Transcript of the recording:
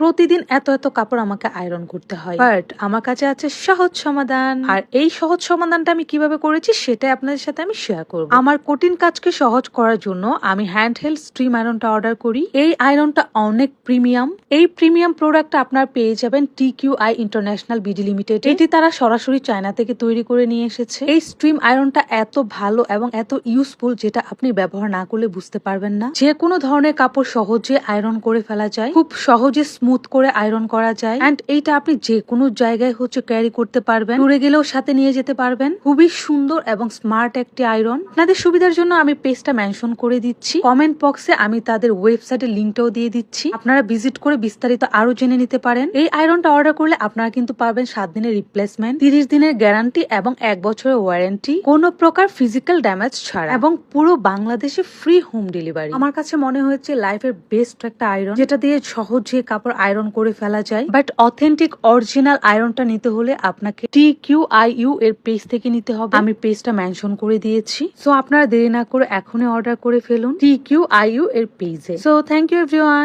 প্রতিদিন এত এত কাপড় আমাকে আয়রন করতে হয়। বাট আমার কাছে আছে সহজ সমাধান। আর এই সহজ সমাধানটা আমি কীভাবে করেছি সেটাই আপনাদের সাথে আমি শেয়ার করব। আমার কঠিন কাজকে সহজ করার জন্য আমি হ্যান্ড হেল্ড স্ট্রিম আয়রনটা অর্ডার করি। এই আয়রনটা অনেক প্রিমিয়াম এই প্রিমিয়াম প্রোডাক্টটা আপনারা পেয়ে যাবেন T Q I international BD limited এটি তারা সরাসরি চায়না থেকে তৈরি করে নিয়ে এসেছে। এই স্ট্রিম আয়রনটা এত ভালো এবং এত ইউজফুল যেটা আপনি ব্যবহার না করলে বুঝতে পারবেন না। যে কোনো ধরনের কাপড় সহজে আয়রন করে ফেলা যায়। খুব সহজে স্মুথ করে আয়রন করা যায়। এন্ড এইটা আপনি যে কোনো জায়গায় হচ্ছে ক্যারি করতে পারবেন। দূরে গেলেও সাথে নিয়ে যেতে পারবেন। খুবই সুন্দর এবং স্মার্ট একটি আয়রন আপনাদের সুবিধার জন্য আমি পেজটা মেনশন করে দিচ্ছি। কমেন্ট বক্সে আমি তাদের ওয়েবসাইটের লিঙ্কটাও দিয়ে দিচ্ছি। আপনারা ভিজিট করে বিস্তারিত আরও জেনে নিতে পারেন। এই আয়রনটা অর্ডার করলে আপনারা কিন্তু পাবেন সাত দিনের রিপ্লেসমেন্ট তিরিশ দিনের গ্যারান্টি এবং এক বছরের ওয়ারেন্টি কোনো প্রকার ফিজিক্যাল ড্যামেজ ছাড়া। এবং পুরো বাংলাদেশে ফ্রি হোম ডেলিভারি আমার কাছে মনে হয়েছে লাইফের বেস্ট একটা আয়রন যেটা দিয়ে সহজে কাপড় আয়রন করে ফেলা যায়। বাট অথেন্টিক অরিজিনাল আয়রনটা নিতে হলে আপনাকে টি কিউ আই ইউ এর পেজ থেকে নিতে হবে। আমি পেজটা মেনশন করে দিয়েছি। সো আপনারা দেরি না করে এখনই অর্ডার করে ফেলুন টি কিউ আই ইউ এর পেজে সো থ্যাংক ইউ এভরিওয়ান